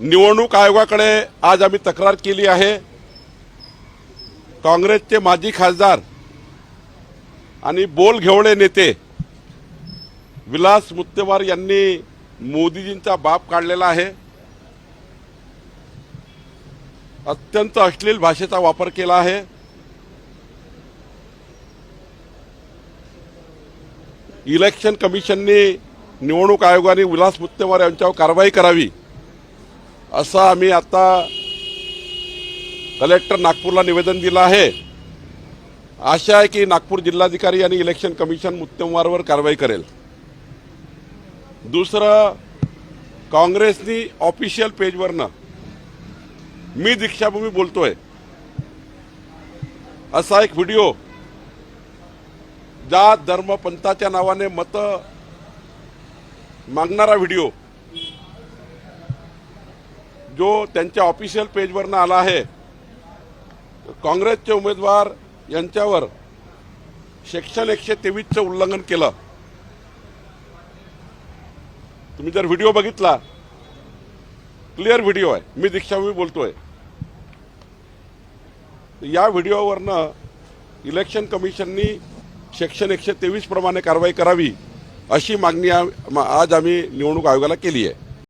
निवडणूक आयोगाकडे आज आम्ही तक्रार केली आहे. काँग्रेसचे माजी खासदार आणि बोल घेवणे नेते विलास मुत्तेवार यांनी मोदीजींचा बाप काढलेला आहे. अत्यंत अश्लील भाषेचा वापर केला आहे. इलेक्शन कमिशननी निवडणूक आयोगाने विलास मुत्तेवार यांच्यावर कारवाई करावी. असं आम्ही आता कलेक्टर नागपूरला निवेदन दिलं आहे. आशा आहे की नागपूर जिल्हाधिकारी आणि इलेक्शन कमिशन मुत्तमवारवर कारवाई करेल. दुसरं काँग्रेसनी ऑफिशियल पेजवरनं मी दीक्षाभूमी बोलतोय. असा एक व्हिडिओ जात धर्म पंथाच्या नावाने मत मागणारा व्हिडिओ जो त्यांच्या ऑफिशियल पेजवरनं आला आहे काँग्रेसचे उमेदवार यांच्यावर सेक्शन एकशे तेवीसचं उल्लंघन केलं. तुम्ही जर व्हिडिओ बघितला क्लिअर व्हिडिओ आहे मी दीक्षाभूमी बोलतोय. या व्हिडिओवरनं इलेक्शन कमिशननी सेक्शन एकशे तेवीस प्रमाणे कारवाई करावी अशी मागणी आज आम्ही निवडणूक आयोगाला केली आहे.